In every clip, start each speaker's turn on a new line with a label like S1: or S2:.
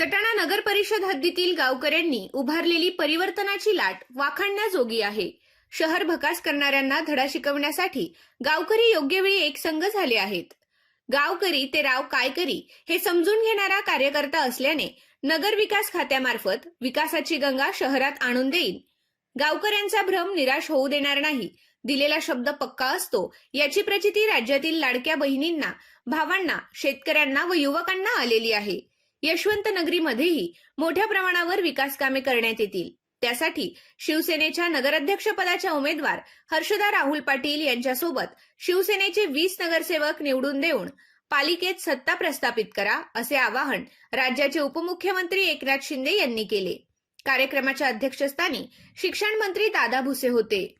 S1: सटाणा नगर परिषद हद्दीतील गावकऱ्यांनी उभारलेली परिवर्तनाची लाट वाखाणण्याजोगी आहे. शहर भकास करणाऱ्यांना धडा शिकवण्यासाठी गावकरी योग्य वेळी एकसंघ झाले आहेत. गावकरी ते राव काय करी हे समजून घेणारा कार्यकर्ता असल्याने नगर विकास खात्यामार्फत विकासाची गंगा शहरात आणून देईन. गावकऱ्यांचा भ्रम निराश होऊ देणार नाही. दिलेला शब्द पक्का असतो याची प्रचिती राज्यातील लाडक्या बहिणींना भावांना शेतकऱ्यांना व युवकांना आलेली आहे. यशवंत नगरीमध्येही मोठ्या प्रमाणावर विकास कामे करण्यात येतील. त्यासाठी शिवसेनेच्या नगराध्यक्षपदाच्या उमेदवार हर्षदा राहुल पाटील यांच्यासोबत शिवसेनेचे वीस नगरसेवक निवडून देऊन पालिकेत सत्ता प्रस्थापित करा असे आवाहन राज्याचे उपमुख्यमंत्री एकनाथ शिंदे यांनी केले. कार्यक्रमाच्या अध्यक्षस्थानी शिक्षण मंत्री दादा भुसे होते.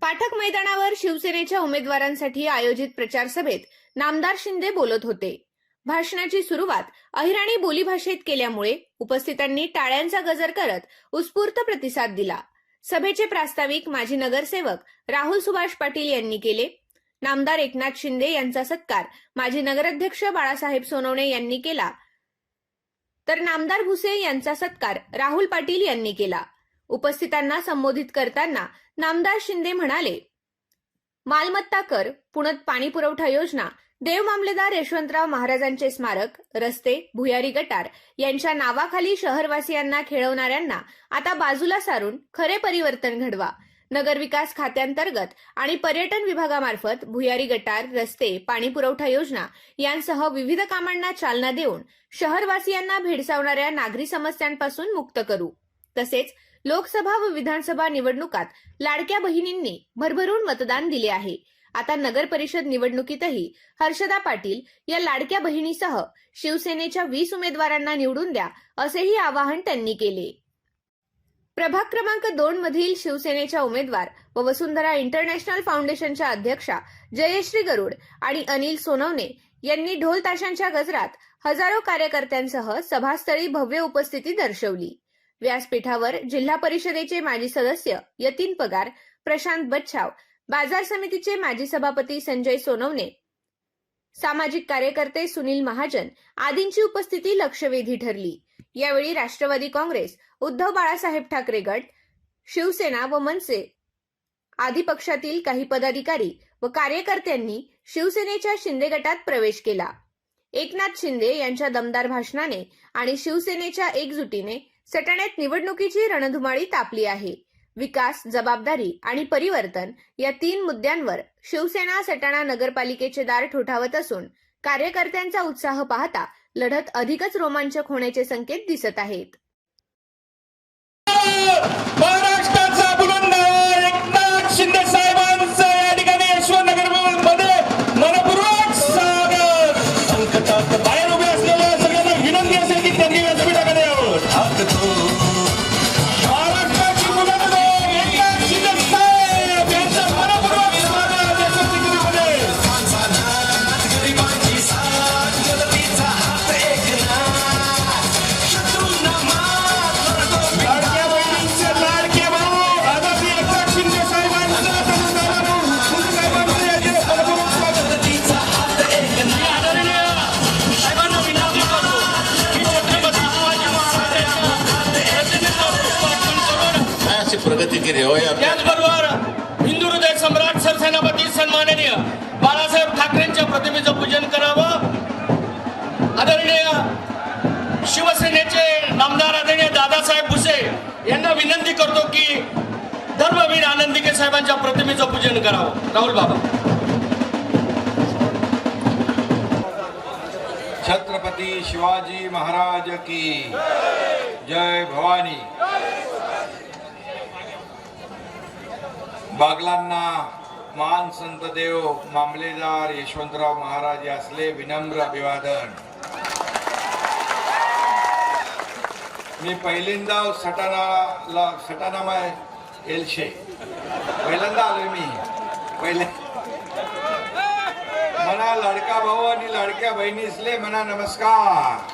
S1: पाठक मैदानावर शिवसेनेच्या उमेदवारांसाठी आयोजित प्रचार सभेत नामदार शिंदे बोलत होते. भाषणाची सुरुवात अहिराणी बोलीभाषेत केल्यामुळे उपस्थितांनी टाळ्यांचा गजर करत उत्स्फूर्त प्रतिसाद दिला. सभेचे प्रास्ताविक माजी नगरसेवक राहुल सुभाष पाटील यांनी केले. नामदार एकनाथ शिंदे यांचा सत्कार माजी नगराध्यक्ष बाळासाहेब सोनवणे यांनी केला. तर नामदार भुसे यांचा सत्कार राहुल पाटील यांनी केला. उपस्थितांना संबोधित करताना नामदार शिंदे म्हणाले मालमत्ता कर पुणत पाणी पुरवठा योजना देव मामलेदार यशवंतराव महाराजांचे स्मारक रस्ते भुयारी गटार यांच्या नावाखाली शहरवासियांना खेळवणाऱ्यांना आता बाजूला सारून खरे परिवर्तन घडवा. नगरविकास खात्यांतर्गत आणि पर्यटन विभागामार्फत भुयारी गटार रस्ते पाणी पुरवठा योजना यांसह विविध कामांना चालना देऊन शहरवासियांना भेडसावणाऱ्या नागरी समस्यांपासून मुक्त करू. तसेच लोकसभा व विधानसभा निवडणुकात लाडक्या बहिणींनी भरभरून मतदान दिले आहे. आता नगर परिषद निवडणुकीतही हर्षदा पाटील या लाडक्या बहिणीसह शिवसेनेच्या वीस उमेदवारांना निवडून द्या असेही आवाहन त्यांनी केले. प्रभाग क्रमांक दोन मधील शिवसेनेच्या उमेदवार व वसुंधरा इंटरनॅशनल फाउंडेशनच्या अध्यक्षा जयश्री गरुड आणि अनिल सोनवणे यांनी ढोल ताशांच्या गजरात हजारो कार्यकर्त्यांसह सभास्थळी भव्य उपस्थिती दर्शवली. व्यासपीठावर जिल्हा परिषदेचे माजी सदस्य यतीन पगार प्रशांत बच्छाव बाजार समितीचे माजी सभापती संजय सोनवणे सामाजिक कार्यकर्ते सुनील महाजन आदींची उपस्थिती लक्षवेधी ठरली. यावेळी राष्ट्रवादी काँग्रेस उद्धव बाळासाहेब ठाकरे गट शिवसेना व मनसे आदी पक्षातील काही पदाधिकारी व कार्यकर्त्यांनी शिवसेनेच्या शिंदे गटात प्रवेश केला. एकनाथ शिंदे यांच्या दमदार भाषणाने आणि शिवसेनेच्या एकजुटीने सटाण्यात निवडणुकीची रणधुमाळी तापली आहे. विकास जबाबदारी आणि परिवर्तन या तीन मुद्द्यांवर शिवसेना सटाणा नगरपालिकेचे दार ठोठावत असून कार्यकर्त्यांचा उत्साह पाहता लढत अधिकच रोमांचक होण्याचे संकेत दिसत आहेत.
S2: करतो की धर्मवीर आनंदिके साहेबांच्या प्रतिमेचं पूजन करावं. राहुल बाबा.
S3: छत्रपती शिवाजी महाराज की जय भवानी. बागलांना मान संत देव मामलेदार यशवंतराव महाराज असले विनम्र अभिवादन. मी पहिल्यांदा सटाणाला सटाणामाय एलशे पहिल्यांदा आलोय मी. पहिले. मना लाडका भाऊ आणि लाडक्या बहिणीसले म्हणा नमस्कार.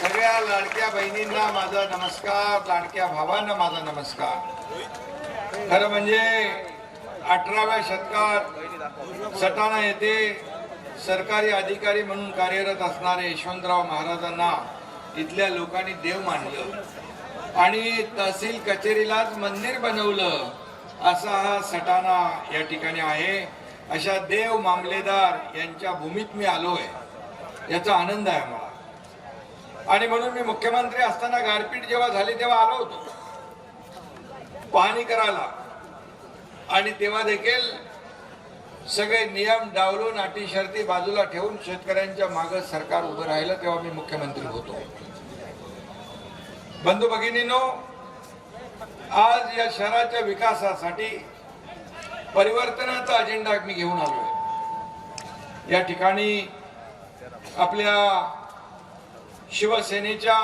S3: सगळ्या लाडक्या बहिणींना माझा नमस्कार लाडक्या भावांना माझा नमस्कार. खरं म्हणजे अठराव्या शतकात सटाणा येथे सरकारी अधिकारी म्हणून कार्यरत असणारे यशवंतराव महाराजांना इथल्या लोकांनी देव मानलं. आणि तहसील कचेरीलाच मंदिर बनवलं. असा हा सटाणा या ठिकाणी आहे. अशा देव मामलेदार यांच्या भूमीत मी आलो आहे याचा आनंद आहे मला आणि म्हणून मी मुख्यमंत्री असताना गारपीट जेव्हा झाली तेव्हा आलो होतो. पाहणी करायला. आणि तेव्हा देखील सगळे नियम डावलून अटी शर्ती बाजूला ठेवून शेतकऱ्यांच्या मागे सरकार उभं राहिलं तेव्हा मी मुख्यमंत्री होतो. बंधू भगिनीनो आज या शहराच्या विकासासाठी परिवर्तनाचा अजेंडा मी घेऊन आलोय. या ठिकाणी आपल्या शिवसेनेच्या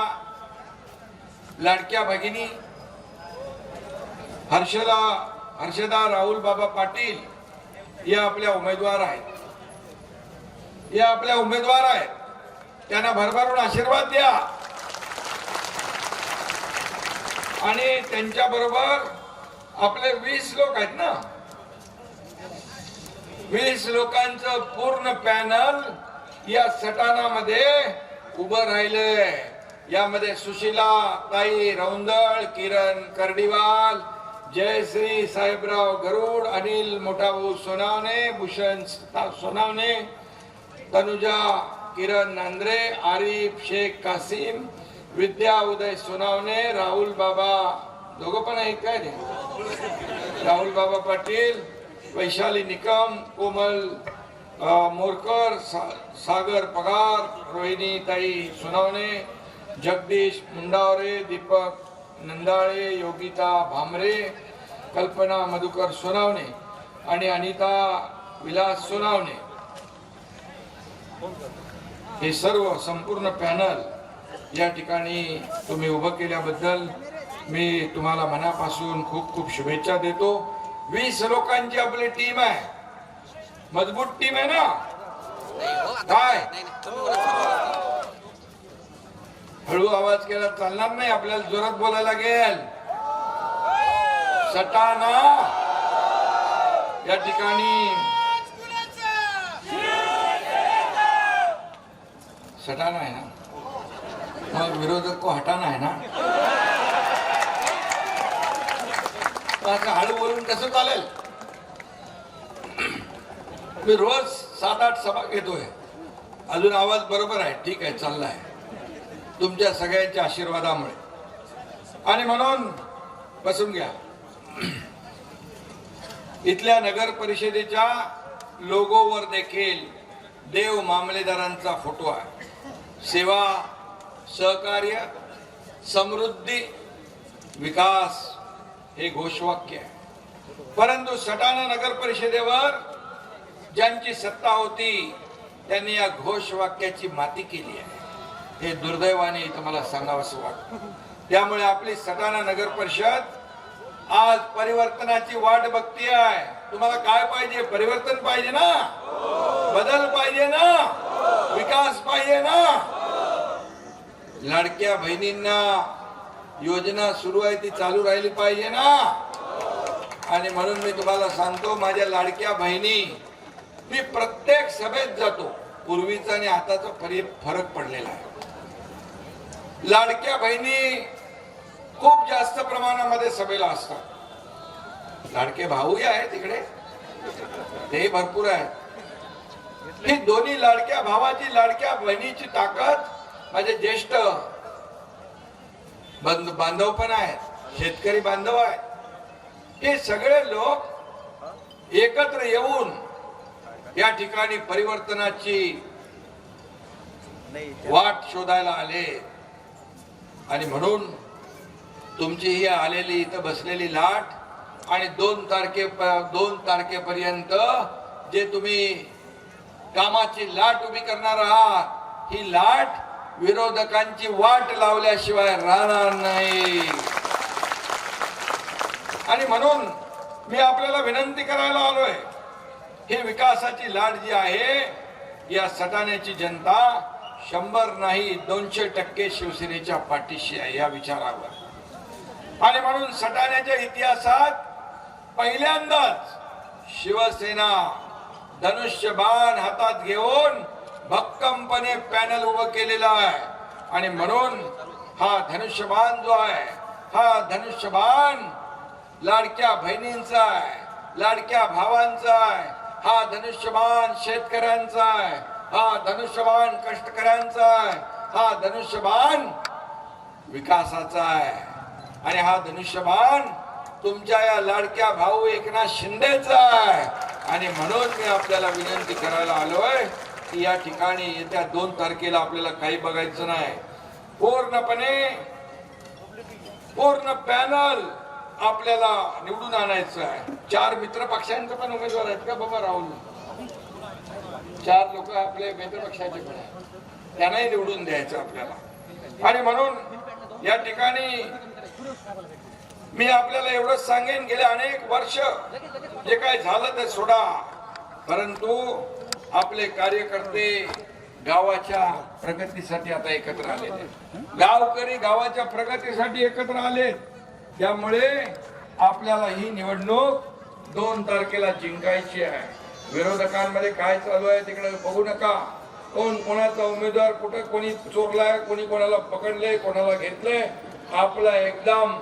S3: लाडक्या भगिनी हर्षला हर्षदा राहुल बाबा पाटील या आपल्या उमेदवार आहेत. या आपल्या उमेदवार आहेत. त्यांना भरभरून आशीर्वाद द्या. आणि त्यांच्या बरोबर आपले वीस लोक आहेत ना? वीस लोकांचं पूर्ण पॅनल या सटाणामध्ये उभं राहिलंय. यामध्ये सुशीला ताई रौंदळ किरण कर्डीवाल जयश्री साहेबराव गरुड अनिल मोठाभाऊ सोनावणे भूषण सोनावणे तनुजा किरण नांद्रे आरिफ शेख कासिम विद्या उदय सोनावणे राहुल बाबा दोघं पण आहेत काय रे राहुल बाबा पाटील वैशाली निकम कोमल मोरकर सा, सागर पगार रोहिणी ताई सोनावणे जगदीश मुंडावरे दीपक नंदाळे योगिता भामरे कल्पना मधुकर सोनावणे आणि अनिता विलास सोनावणे. हे सर्व संपूर्ण पॅनल या ठिकाणी तुम्ही उभं केल्याबद्दल मी तुम्हाला मनापासून खूप खूप शुभेच्छा देतो. वीस लोकांची आपली टीम आहे. मजबूत टीम आहे ना? काय? हळू आवाज केला चालणार नाही आपल्याला जोरात बोलायला लागेल. सटाणा. या ठिकाणी सटाणा आहे ना? मग विरोधक को हटाना आहे ना? असं हळू बोलून कसं चालेल? मी रोज सात आठ सभा घेतोय. अजून आवाज बरोबर आहे ठीक आहे चाललाय. तुमच्या सगळ्यांच्या आशीर्वादामुळे. आणि म्हणून बसून घ्या. इथल्या नगर परिषदेच्या लोगोवर देखील देव मामलेदारांचा फोटो आहे. सेवा सहकार्य समृद्धी विकास हे घोषवाक्य आहे. परंतु सटाणा नगर परिषदेवर ज्यांची सत्ता होती त्यांनी या घोषवाक्याची माती केली आहे. हे दुर्दैवाने इथं मला सांगावंसं वाटतं. त्यामुळे आपली सटाणा नगर परिषद आज परिवर्तनाची वाट बघती आहे. तुम्हाला काय पाहिजे? परिवर्तन पाहिजे ना? बदल पाहिजे ना? विकास पाहिजे ना? लाडक्या बहिणींना योजना सुरू आहे ती चालू राहिली पाहिजे ना? आणि म्हणून मी तुम्हाला सांगतो माझ्या लाडक्या बहिणी मी प्रत्येक सभेत जातो. पूर्वीचा आणि आताचा फरक पडलेला आहे. लाडक्या बहिणी खूप जास्त प्रमाणामध्ये सभेला असतात. लाडके भाऊही आहेत तिकडे तेही भरपूर आहे ही दोन्ही लाडक्या भावाची लाडक्या बहिणीची ताकद माझे ज्येष्ठ बांधव पण आहेत शेतकरी बांधव आहेत. हे सगळे लोक एकत्र येऊन या ठिकाणी परिवर्तनाची वाट शोधायला आले. आणि म्हणून तुमची ही आलेली इथं बसलेली लाट आणि दोन तारखे दोन तारखेपर्यंत जे तुम्ही कामाची लाट उभी करणार आहात ही लाट विरोधकांची वाट लावल्याशिवाय राहणार नाही. आणि म्हणून मी आपल्याला विनंती करायला आलोय ही विकासाची लाट जी आहे या सटाण्याची जनता शंभर नाही दोनशे टक्के शिवसेनेच्या पाठीशी आहे या विचारावर. आणि म्हणून सटाण्याच्या इतिहासात पहिल्यांदाच शिवसेना धनुष्यबाण हातात घेऊन भक्कमपणे पॅनल उभं केलेलं आहे. आणि म्हणून हा धनुष्यबाण जो आहे हा धनुष्यबाण लाडक्या बहिणींचा आहे लाडक्या भावांचा आहे हा धनुष्यबाण शेतकऱ्यांचा आहे. हा धनुष्यबाण कष्टकऱ्यांचा आहे. हा धनुष्यबाण विकासाचा आहे. आणि हा धनुष्यबाण तुमच्या या लाडक्या भाऊ एकनाथ शिंदेचा आहे. आणि म्हणून मी आपल्याला विनंती करायला आलोय की या ठिकाणी येत्या दोन तारखेला आपल्याला काही बघायचं नाही. पूर्णपणे पूर्ण पॅनल आपल्याला निवडून आणायचं आहे. चार मित्र पक्षांचे पण उमेदवार आहेत का बाबा राहुल? चार लोक आपले मित्रपक्षाचे पण आहेत. त्यांनाही निवडून द्यायचं आपल्याला. आणि म्हणून या ठिकाणी मी आपल्याला एवढंच सांगेन गेले अनेक वर्ष जे काय झालं ते सोडा. परंतु आपले कार्यकर्ते गावाच्या प्रगतीसाठी आता एकत्र आले गावकरी गावाच्या प्रगतीसाठी एकत्र आले त्यामुळे आपल्याला ही निवडणूक दोन तारखेला जिंकायची आहे. विरोधकांमध्ये काय चालू आहे तिकडे बघू नका. कोण कोणाचा उमेदवार कुठे कोणी चोरलाय कोणी कोणाला पकडले कोणाला घेतलंय आपला एकदम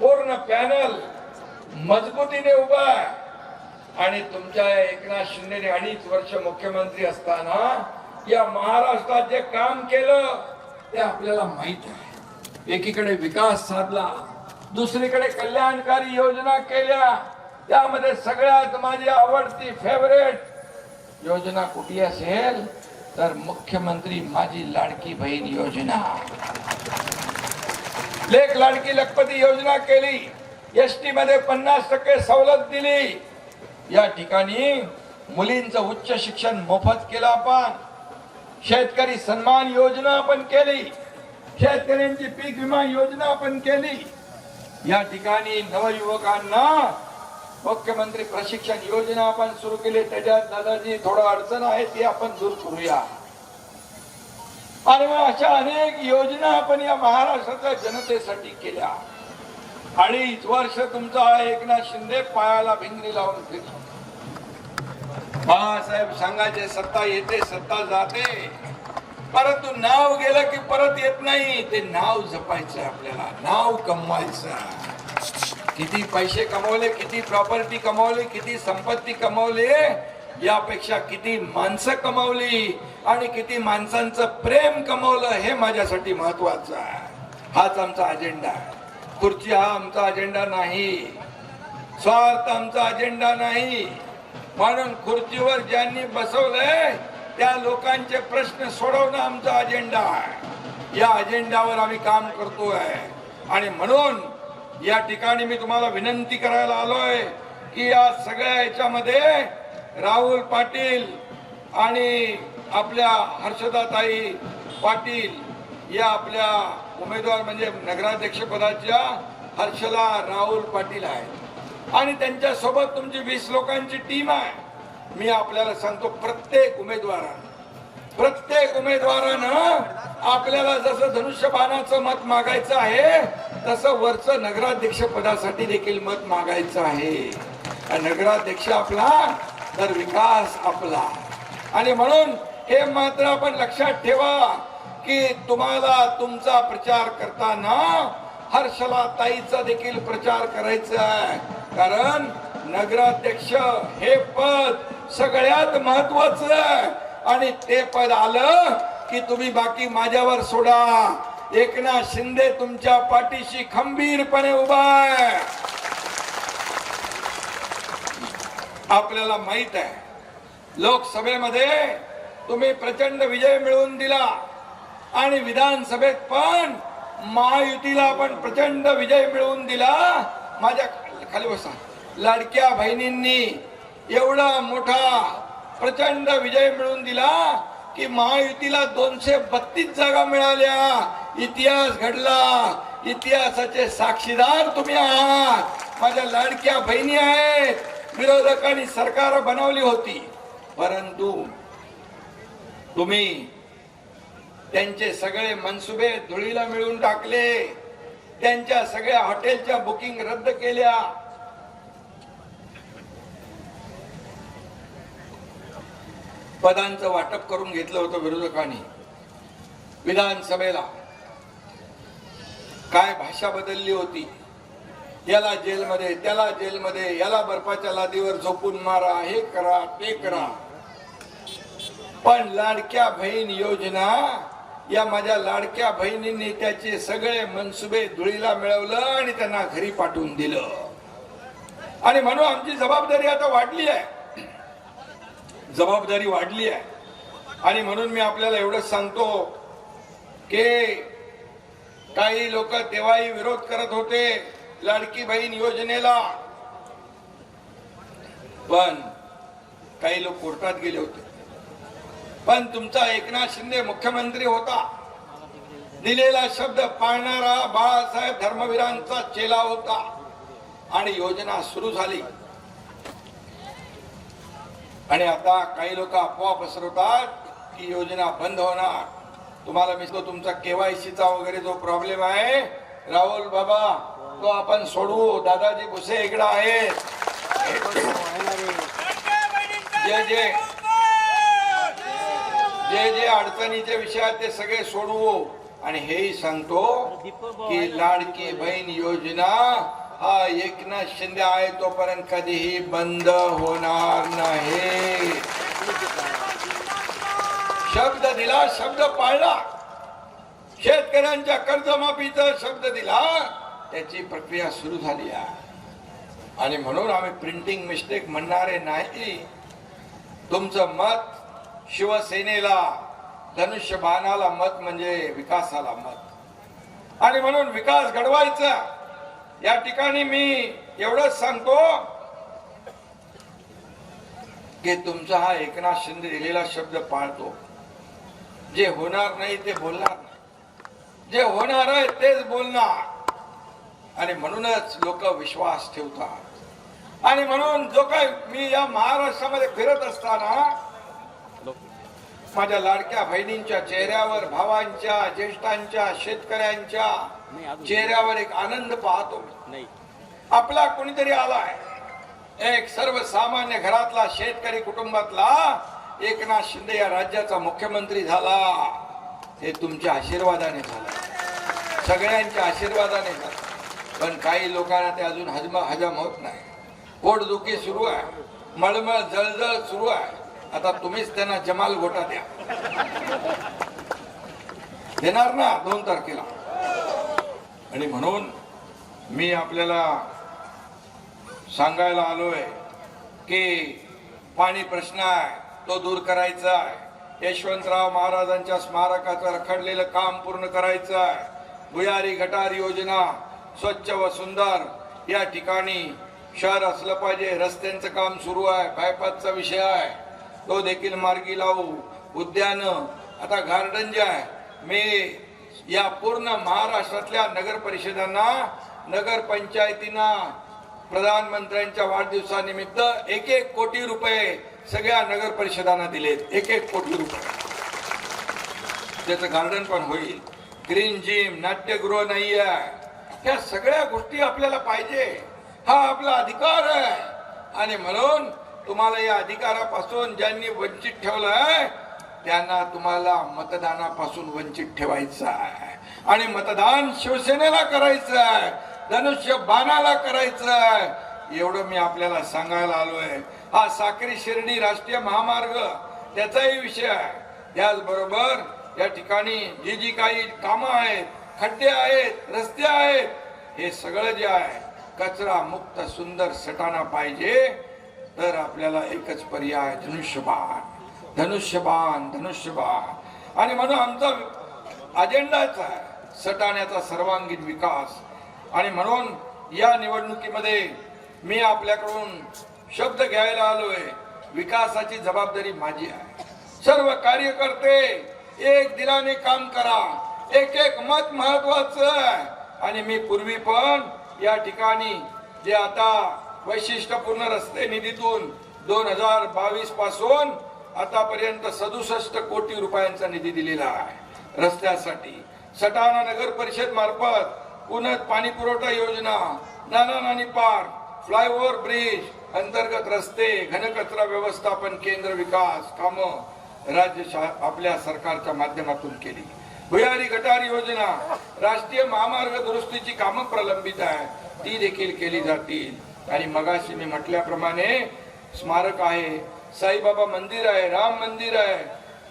S3: पूर्ण पॅनल मजबूतीने उभा आहे. आणि तुमच्या एकनाथ शिंदेने अडीच वर्ष मुख्यमंत्री असताना या महाराष्ट्रात जे काम केलं ते आपल्याला माहीत आहे. एकीकडे विकास साधला दुसरीकडे कल्याणकारी योजना केल्या. त्यामध्ये सगळ्यात माझी आवडती फेवरेट योजना कुठली असेल? तर मुख्यमंत्री माझी लाडकी बहीण योजना. लेख लाडकी लखपती योजना केली. एस टी मध्ये पन्नास टक्के सवलत दिली. या ठिकाणी मुलींचं उच्च शिक्षण मोफत केलं आपण. शेतकरी सन्मान योजना आपण केली. शेतकऱ्यांची पीक विमा योजना आपण केली. या ठिकाणी नवयुवकांना मुख्यमंत्री प्रशिक्षण योजना आपण सुरू केली. त्याच्यात दादाजी थोडं अडचण आहे ती आपण दूर करूया. आणि मग अशा अनेक योजना आपण या महाराष्ट्राच्या जनतेसाठी केल्या. अडीच वर्ष तुमचा एकनाथ शिंदे पायाला भिंगरी लावून फिरतो बाळासाहेब सांगायचे सत्ता येते सत्ता जाते. परंतु नाव गेलं की परत येत नाही. ते नाव जपायचं आपल्याला. नाव कमवायचं किती पैसे कमवले किती प्रॉपर्टी कमवली किती संपत्ती कमवली यापेक्षा किती माणसं कमवली आणि किती माणसांचं प्रेम कमवलं हे माझ्यासाठी महत्वाचं आहे. हाच आमचा अजेंडा खुर्ची हा आमचा अजेंडा नाही. स्वार्थ आमचा अजेंडा नाही. म्हणून खुर्चीवर ज्यांनी बसवलंय त्या लोकांचे प्रश्न सोडवणं आमचा अजेंडा आहे. या अजेंडावर आम्ही काम करतोय. आणि म्हणून या ठिकाणी मी तुम्हाला विनंती करायला आलोय की या सगळ्या याच्यामध्ये राहुल पाटील आणि आपल्या हर्षदाताई पाटील या आपल्या उमेदवार म्हणजे नगराध्यक्षपदाच्या हर्षला राहुल पाटील आहेत. आणि त्यांच्यासोबत तुमची वीस लोकांची टीम आहे. मी आपल्याला सांगतो प्रत्येक उमेदवारानं प्रत्येक उमेदवारानं आपल्याला जसं धनुष्यबाणाचं मत मागायचं आहे तसं वरचं नगराध्यक्ष पदासाठी देखील मत मागायचं आहे. नगराध्यक्ष आपला तर विकास आपला. आणि म्हणून हे मात्र आपण लक्षात ठेवा की तुम्हाला तुमचा प्रचार करताना हर्षला ताईचा देखील प्रचार करायचा आहे. कारण नगराध्यक्ष हे पद सगळ्यात महत्वाचं आहे. आणि ते पद आलं की तुम्ही बाकी माझ्यावर सोडा. एकनाथ शिंदे तुमच्या पाठीशी खंबीरपणे उभा आहे. आपल्याला माहीत आहे लोकसभेमध्ये तुम्ही प्रचंड विजय मिळवून दिला. आणि विधानसभेत पण महायुतीला आपण प्रचंड विजय मिळवून दिला. माझ्या खाली बसा. लाडक्या बहिणींनी एवढा मोठा प्रचंड विजय मिळवून दिला की महायुतीला दोनशे बत्तीस जागा मिळाल्या. इतिहास घडला. इतिहासाचे साक्षीदार तुम्ही आहात. माझ्या लाडक्या बहिणी आहेत. विरोधकांनी सरकार बनवली होती. परंतु तुम्ही त्यांचे सगळे मनसुबे धुळीला मिळून टाकले. त्यांच्या सगळ्या हॉटेलच्या बुकिंग रद्द केल्या. पदांचं वाटप करून घेतलं होतं विरोधकांनी. विधानसभेला काय भाषा बदलली होती? याला जेलमध्ये त्याला जेलमध्ये याला बर्फाच्या लादीवर झोपून मारा हे करा ते करा. पण लाडक्या बहीण योजना या माझ्या लाडक्या बहिणींनी त्याचे सगळे मनसुबे धुळीला मिळवलं आणि त्यांना घरी पाठवून दिलं. आणि म्हणून आमची जबाबदारी आता वाढली आहे. जबाबदारी वाढली आहे. आणि म्हणून मी आपल्याला एवढंच सांगतो की काही लोक तेव्हाही विरोध करत होते लाडकी बहीण योजनेला. पण काही लोक कोर्टात गेले होते. पण तुमचा एकनाथ शिंदे मुख्यमंत्री होता. दिलेला शब्द पाळणारा बाळासाहेब धर्मवीरांचा चेला होता. आणि योजना सुरू झाली. आणि आता काही लोक अफवा पसरवतात की योजना बंद होणार. तुम्हाला मी तो तुमचा केवायसीचा वगैरे जो प्रॉब्लेम आहे राहुल बाबा तो आपण सोडवू दादाजी भुसे इकडं आहेत. जे जे जे जे अडचणीचे विषय आहेत ते सगळे सोडवू आणि हेही सांगतो की लाडकी बहीण योजना हा एकनाथ शिंदे आहे तोपर्यंत कधीही बंद होणार नाही. शब्द दिला शब्द पाळला. शेतकऱ्यांच्या कर्जमाफीचा शब्द दिला त्याची प्रक्रिया सुरू झाली आहे. आणि म्हणून आम्ही प्रिंटिंग मिस्टेक म्हणणारे नाही. तुमचं मत शिवसेनेला धनुष्यबाणाला मत म्हणजे विकासाला मत. आणि म्हणून विकास घडवायचा. या ठिकाणी मी एवढंच सांगतो की तुमचा हा एकनाथ शिंदे दिलेला शब्द पाळतो. जे होणार नाही ते बोलणार नाही. जे होणार आहे तेच बोलणार. आणि म्हणूनच लोक विश्वास ठेवतात. आणि म्हणून जो काय मी या महाराष्ट्रामध्ये फिरत असताना माझ्या लाडक्या बहिणींच्या चेहऱ्यावर भावांच्या ज्येष्ठांच्या शेतकऱ्यांच्या चेहऱ्यावर एक आनंद पाहतो. आपला कोणीतरी आलाय एक सर्वसामान्य घरातला शेतकरी कुटुंबातला एकनाथ शिंदे या राज्याचा मुख्यमंत्री झाला. हे तुमच्या आशीर्वादाने झालं. सगळ्यांच्या आशीर्वादाने झालं. पण काही लोकांना ते अजून हजम हजम होत नाही. पोटदुखी सुरू आहे. मळमळ जळजळ सुरू आहे. आता तुम्हीच त्यांना जमाल गोटा द्या. देणार ना दोन तारखेला. आणि म्हणून मी आपल्याला सांगायला आलोय की पाणी प्रश्न आहे तो दूर करायचा आहे. यशवंतराव महाराजांच्या स्मारकाचं रखडलेलं काम पूर्ण करायचं आहे. भुयारी गटार योजना स्वच्छ व सुंदर या ठिकाणी शहर असलं पाहिजे रस्त्यांचं काम सुरू आहे बायपासचा विषय आहे. तो देखील मार्गी लावू. उद्यान आता गार्डन जे आहे. मी या पूर्ण महाराष्ट्रातल्या नगर परिषदांना नगर पंचायतींना प्रधानमंत्र्यांच्या वाढदिवसानिमित्त एक एक कोटी रुपये सगळ्या नगर परिषदांना दिलेत. एक एक कोटी रुपये. त्याचं गार्डन पण होईल. ग्रीन जिम नाट्यगृह नाही आहे ह्या सगळ्या गोष्टी आपल्याला पाहिजे. हा आपला अधिकार आहे. आणि म्हणून तुम्हाला या अधिकारापासून ज्यांनी वंचित ठेवलं आहे त्यांना तुम्हाला मतदानापासून वंचित ठेवायचं आहे. आणि मतदान शिवसेनेला करायचं आहे धनुष्य बाणाला करायचं आहे. एवढं मी आपल्याला सांगायला आलोय. हा साक्री शिर्डी राष्ट्रीय महामार्ग त्याचाही विषय आहे. त्याचबरोबर या ठिकाणी जी जी काही कामं आहेत खड्डे आहेत रस्ते आहेत हे सगळं जे आहे कचरा मुक्त सुंदर सटाणा पाहिजे. तर आपल्याला एकच पर्याय धनुष्यबाण. धनुष्यबाण धनुष्यबाण. आणि म्हणून आमचा अजेंडाच आहे सटाण्याचा सर्वांगीण विकास. आणि म्हणून या निवडणुकीमध्ये मी आपल्याकडून शब्द घ्यायला आलोय विकासाची जबाबदारी माझी आहे. सर्व कार्यकर्ते एक दिलाने काम करा एक एक मत महत्वाचं आहे. आणि मी पूर्वी पण या ठिकाणी जे आता वैशिष्ट्यपूर्ण रस्ते निधीतून दोन हजार बावीसपासून आतापर्यंत सदुसष्ट कोटी रुपयांचा निधी दिलेला आहे. रस्त्यासाठी सटाणा नगर परिषद मार्फत उन्नत पाणी पुरवठा योजना Nana Nani park flyover bridge अंतर्गत रस्ते घनकचरा व्यवस्थापन केंद्र विकास कामं राज्य आपल्या सरकारच्या माध्यमातून केली. भुयारी गटार योजना राष्ट्रीय महामार्ग दुरुस्तीची कामं प्रलंबित आहे ती देखील केली जातील. आणि मगाशी मी म्हटल्याप्रमाणे स्मारक आहे साईबाबा मंदिर आहे राम मंदिर आहे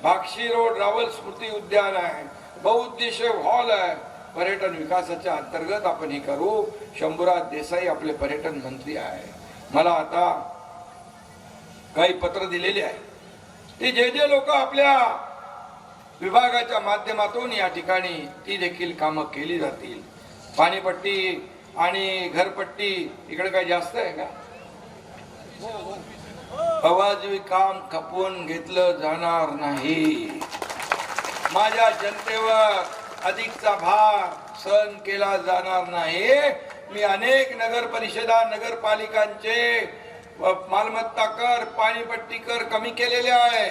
S3: भाक्षी रोड रावल स्मृती उद्यान आहे बहुउद्देशीय हॉल आहे. पर्यटन विकासाच्या अंतर्गत आपण हे करू. शंभूराज देसाई आपले पर्यटन मंत्री आहे. मला आता काही पत्र दिलेले आहे. ते जे जे लोक आपल्या विभागाच्या माध्यमातून या ठिकाणी ती देखील कामं केली जातील. पाणीपट्टी आणि घरपट्टी इकडे काही जास्त आहे का? अवाजवी काम खपवून घेतलं जाणार नाही. माझ्या जनतेवर अधिकचा भार सहन केला जाणार नाही. मी अनेक नगर परिषदा नगरपालिकांचे मालमत्ता कर पाणीपट्टी कर कमी केलेले आहे.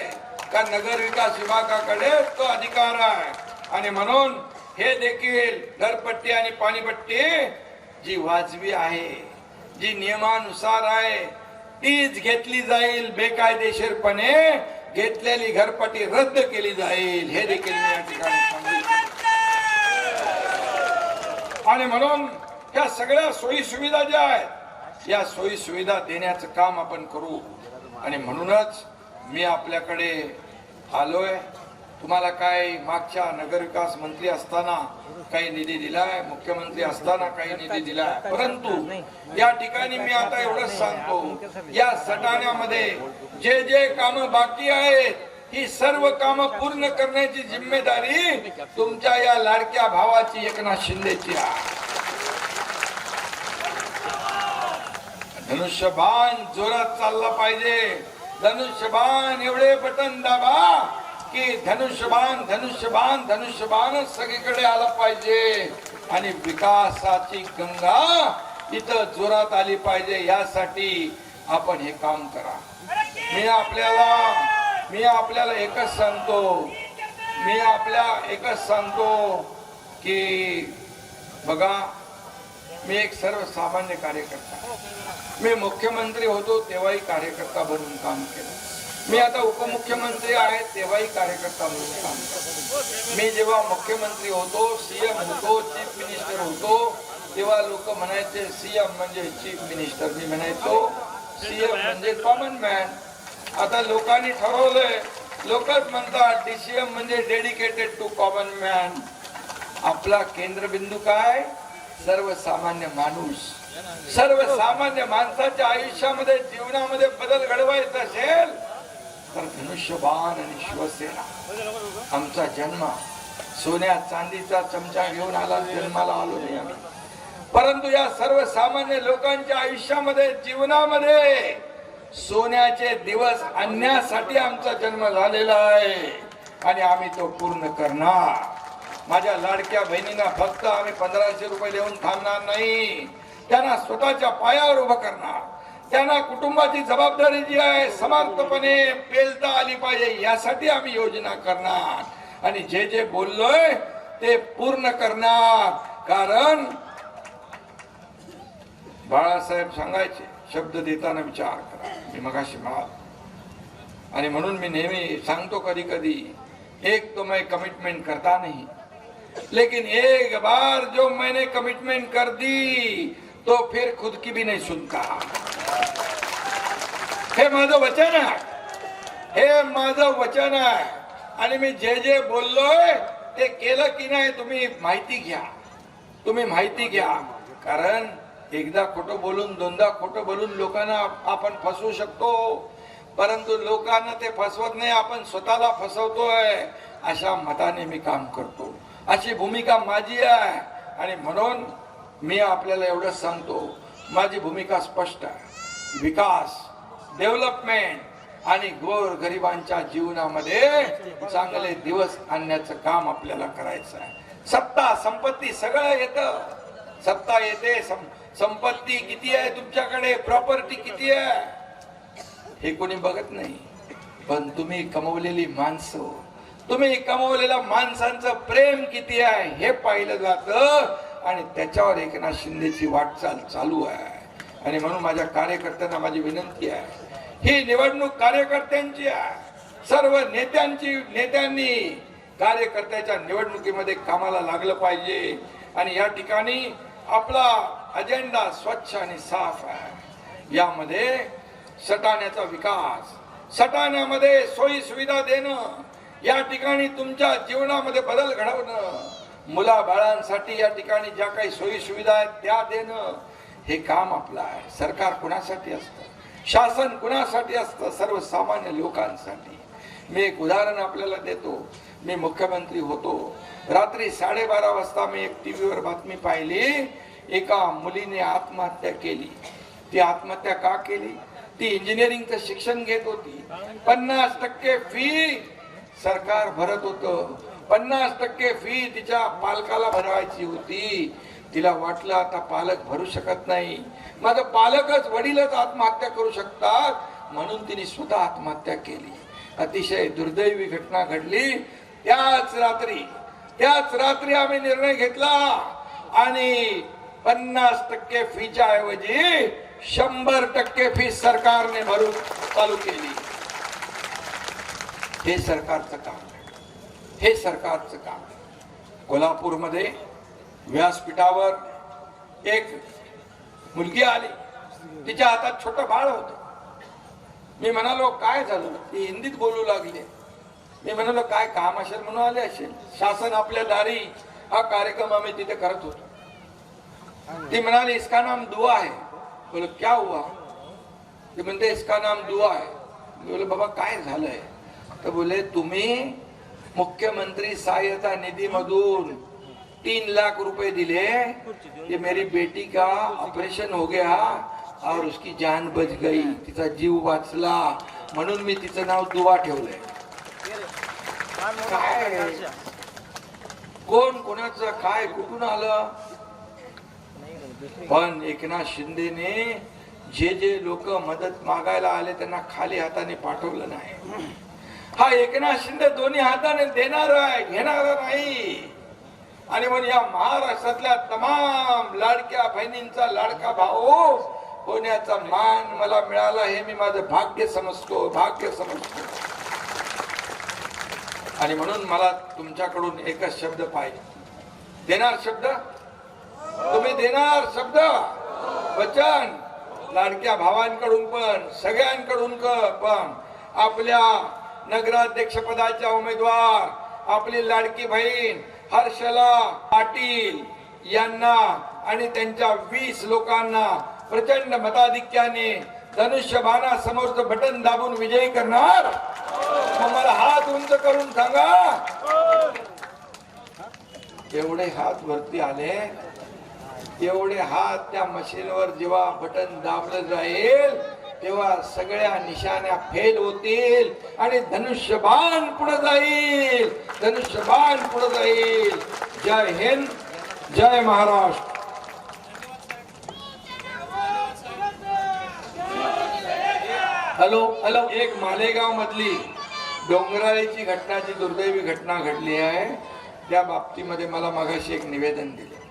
S3: का नगर विकास विभागाकडे तो अधिकार आहे? आणि म्हणून हे देखील घरपट्टी आणि पाणीपट्टी जी वाजवी आहे जी नियमानुसार आहे तीच घेतली जाईल बेकायदेशीरपणे घेतलेली घरपट्टी रद्द केली जाईल. हे देखील मी या ठिकाणी सांगितलं आणि म्हणून या सगळ्या सोयी सुविधा ज्या आहेत या सोयी सुविधा देण्याचं काम आपण करू. आणि म्हणूनच मी आपल्याकडे आलोय. तुम्हाला काय मागच्या नगरविकास मंत्री असताना काही निधी दिलाय? मुख्यमंत्री असताना काही निधी दिलाय? परंतु या ठिकाणी मी आता एवढंच सांगतो या सटाण्यामध्ये जे जे काम बाकी आहेत ही सर्व काम पूर्ण करण्याची जिम्मेदारी तुमच्या या लाडक्या भावाची एकनाथ शिंदेची आहे. धनुष्यबाण जोरात चालला पाहिजे. धनुष्यबाण एवढे बटन दाबा. की धनुष्यबाण धनुष्यबाण धनुष्यबाण सगळीकडे आला पाहिजे. आणि विकासाची गंगा इथं जोरात आली पाहिजे. यासाठी आपण हे काम करा. मी आपल्याला मी आपल्याला एकच सांगतो. मी आपल्या एकच सांगतो की बघा मी एक सर्वसामान्य कार्यकर्ता. मी मुख्यमंत्री होतो तेव्हाही कार्यकर्ता बनून काम केलं. मी आता उपमुख्यमंत्री आहे तेव्हाही कार्यकर्ता म्हणून काम मी जेव्हा मुख्यमंत्री होतो सीएम होतो चीफ मिनिस्टर होतो तेव्हा लोक म्हणायचे सीएम म्हणजे चीफ मिनिस्टर मी म्हणायचो. सीएम म्हणजे कॉमन मॅन आता लोकांनी ठरवलंय लोकच म्हणतात डीसीएम म्हणजे डेडिकेटेड टू कॉमन मॅन आपला केंद्रबिंदू काय? सर्वसामान्य माणूस. सर्वसामान्य माणसाच्या आयुष्यामध्ये जीवनामध्ये बदल घडवायचा असेल तर धनुष्यबाण आणि शिवसेना. आमचा जन्म सोन्या चांदीचा चमचा घेऊन आला जन्माला आलो नाही आम्ही. परंतु या सर्वसामान्य लोकांच्या आयुष्यामध्ये जीवनामध्ये सोन्याचे दिवस आणण्यासाठी आमचा जन्म झालेला आहे आणि आम्ही तो पूर्ण करणार. माझ्या लाडक्या बहिणींना फक्त आम्ही पंधराशे रुपये देऊन थांबणार नाही. त्यांना स्वतःच्या पायावर उभं करणार. त्यांना कुटुंबाची जबाबदारी जी आहे समर्थपणे पेलता आली पाहिजे. यासाठी आम्ही योजना करणार. आणि जे जे बोललोय ते पूर्ण करणार. कारण बाळासाहेब सांगायचे शब्द देताना विचार करा. मी मगाशी म्हणाल. आणि म्हणून मी नेहमी सांगतो कधी कधी एक तो मैं कमिटमेंट करता नहीं. लेकिन एक बार जो मैंने कमिटमेंट कर दी तो फिर खुद की भी नहीं सुनता। हे माझं वचन आहे। हे माझं वचन आहे। आणि मी जे जे बोललोय ते केलं की नाही तुम्ही माहिती घ्या। तुम्ही माहिती घ्या। कारण एकदा खोटं बोलून दोनदा खोटं बोलून लोकांना आपण फसवू शकतो। परंतु लोकांना ते फसवत नाही आपण स्वतःला फसवतोय। अशा मताने मी काम करतो। अशी भूमिका माझी आहे। आणि म्हणून मी आपल्याला एवढंच सांगतो माझी भूमिका स्पष्ट आहे. विकास डेव्हलपमेंट आणि गोर गरिबांच्या जीवनामध्ये चांगले दिवस आणण्याचं काम आपल्याला करायचं आहे. सत्ता संपत्ती सगळं येतं. सत्ता येते संपत्ती किती आहे तुमच्याकडे? प्रॉपर्टी किती आहे? हे कोणी बघत नाही. पण तुम्ही कमवलेली माणसं हो. तुम्ही कमवलेल्या माणसांचं प्रेम किती आहे हे पाहिलं जातं. आणि त्याच्यावर एकनाथ शिंदेची वाटचाल चालू आहे. आणि म्हणून माझ्या कार्यकर्त्यांना माझी विनंती आहे. ही निवडणूक कार्यकर्त्यांची आहे. सर्व नेत्यांची नेत्यांनी कार्यकर्त्याच्या निवडणुकीमध्ये कामाला लागलं पाहिजे. आणि या ठिकाणी आपला अजेंडा स्वच्छ आणि साफ आहे. यामध्ये सटाण्याचा विकास सटाण्यामध्ये सोयी सुविधा देणं या ठिकाणी तुमच्या जीवनामध्ये बदल घडवणं मुला बाळांसाठी या ठिकाणी ज्या काही सोयी सुविधा आहेत त्या देणं हे काम आपलं आहे. सरकार कुणासाठी असतं? शासन कुणासाठी असतं? सर्वसामान्य लोकांसाठी. मी एक उदाहरण आपल्याला देतो. मी मुख्यमंत्री होतो. रात्री साडेबारा वाजता मी एक टीव्हीवर बातमी पाहिली. एका मुलीने आत्महत्या केली. ती आत्महत्या का केली? ती इंजिनिअरिंगचं शिक्षण घेत होती. पन्नास टक्के फी सरकार भरत होतं. पन्नास टक्के फी तिच्या पालकाला भरवायची होती. तिला वाटलं आता पालक भरू शकत नाही. माझं पालकच वडीलच आत्महत्या करू शकतात. म्हणून तिने स्वतः आत्महत्या केली. अतिशय दुर्दैवी घटना घडली. त्याच रात्री त्याच रात्री आम्ही निर्णय घेतला. आणि पन्नास टक्के फीच्या ऐवजी शंभर टक्के फी सरकारने भरून चालू केली. हे सरकारचं काम. हे सरकारचं काम कोल्हापूरमध्ये व्यासपीठावर एक मुलगी आली. तिच्या हातात छोटं बाळ होत. मी म्हणालो काय झालं? ती हिंदीत बोलू लागली. मी म्हणालो काय काम असेल म्हणून आले असेल? शासन आपल्या दारी हा कार्यक्रम आम्ही तिथे करत होतो. ती म्हणाली इसका नाम दुआ है. बोलो क्या हुआ? ते म्हणते इसका नाम दुआ है. बोले बाबा काय झालंय? तर बोले तुम्ही मुख्यमंत्री सहायता निधी मधून तीन लाख रुपए दिले. ये मेरी बेटी का ऑपरेशन हो गया और उसकी जान बच गई. तिचा जीव वाचला. म्हणून मी तिचं नाव दुवा ठेवलंय. काय? कोण कोणाचं? काय? कुठून आलं? पण एकनाथ शिंदेने जे जे लोक मदत मागायला आले त्यांना खाली हाताने पाठवलं नाही. हा एकनाथ शिंदे दोन्ही हाताने देणार आहे घेणार नाही. आणि म्हणून या महाराष्ट्रातल्या तमाम लाडक्या बहिणींचा लाडका भाऊ होण्याचा मान मला मिळाला हे मी माझं भाग्य समजतो भाग्य समजतो. आणि म्हणून मला तुमच्याकडून एकच शब्द पाहिजे. देणार शब्द? तुम्ही देणार शब्द? वचन. लाडक्या भावांकडून पण सगळ्यांकडून क- पण आपल्या नगराध्यक्ष पदाच्या उमेदवार आपली लाडकी बहीण हर्षला पाटील यांना आणि त्यांच्या वीस लोकांना प्रचंड मताधिक्याने धनुष्यबाणा समोरचं बटन दाबून विजयी करणार? मला हात उंच करून सांगा. एवढे हात वरती आले एवढे हात त्या मशीनवर जेव्हा बटन दाबलं जाईल तेव्हा सगळ्या निशाण्या फेल होतील आणि धनुष्यबाण पुढे जाईल. धनुष्यबाण पुढे जाईल. जय हिंद जय महाराष्ट्र. हॅलो हॅलो एक मालेगाव मधली डोंगराळीची घटना जी दुर्दैवी घटना घडली आहे त्या बाबतीमध्ये मला मागाशी एक निवेदन दिले.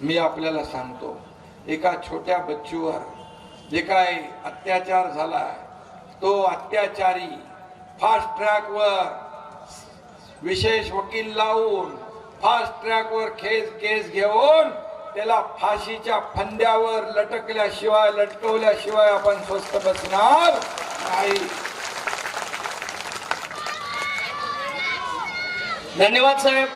S3: मी आपल्याला सांगतो एका छोट्या बच्चूवर जे काय अत्याचार झाला तो अत्याचारी फास्ट ट्रॅकवर विशेष वकील लावून फास्ट ट्रॅकवर खेस केस घेऊन त्याला फाशीच्या फंद्यावर लटकल्याशिवाय लटकवल्याशिवाय आपण स्वस्त बसणार नाही.
S2: धन्यवाद साहेब.